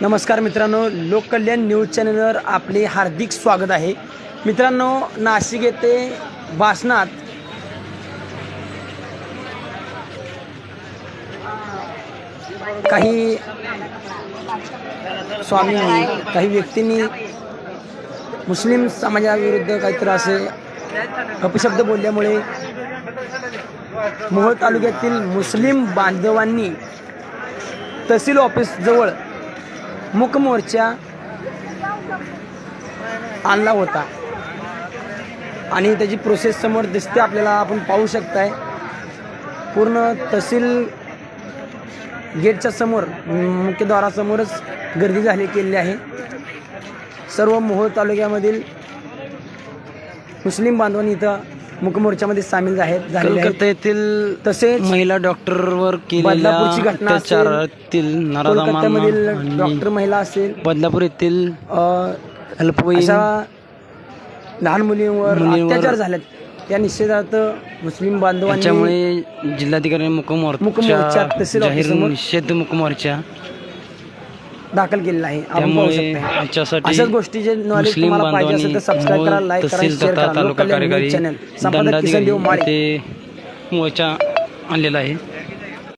नमस्कार मित्रांनो लोककल्याण न्यूज चॅनलवर आपले हार्दिक स्वागत आहे. मित्रांनो नाशिक येथे भाषणात काही स्वामी काही व्यक्तींनी मुस्लिम समाजाविरुद्ध काहीतरी असे अपशब्द बोलल्यामुळे मोहोळ तालुक्यातील मुस्लिम बांधवांनी तहसील ऑफिसजवळ मुकमोर्चा आणला होता. आणि त्याची प्रोसेस समोर दिसते आपल्याला आपण पाहू शकताय. पूर्ण तहसील गेटच्या समोर मुख्यद्वारासमोरच गर्दी झाली केलेली आहे. सर्व मोहोळ तालुक्यामधील मुस्लिम बांधवांनी इथं मुकमोर्चामध्ये सामील आहेत झालेले आहेत. कलकत्ता येथील तसेच महिला डॉक्टरवर केलेल्या बदलापूरची घटना असेल, अत्याचारातील नराधमांना कोलकात्यामधील आणि डॉक्टर महिला असेल बदलापूर येथील अ, अल्पवयीन अशा लहान मुलींवर मुलींवर- अत्याचार झालेत. त्या निषेधार्थ मुस्लिम बांधवांनी त्याच्यामुळे जिल्हाधिकारी मुकमोर्चा मुकमोर्चा तहसील जाहीर निषेध मुकमोर्चा दाखल केलेला आहे. आपण पाहू त्यामुळे शकता. याच्यासाठी अशाच गोष्टीचे नॉलेज मुस्लिम तुम्हाला पाहिजे असेल तर सबस्क्राईब करा लाईक करा तहसील शेअर तथा करा. तालुका लोककल्याण न्यूज कार्यकारी चॅनल संपादक किसन देव माळे मोर्चा आणलेला आहे.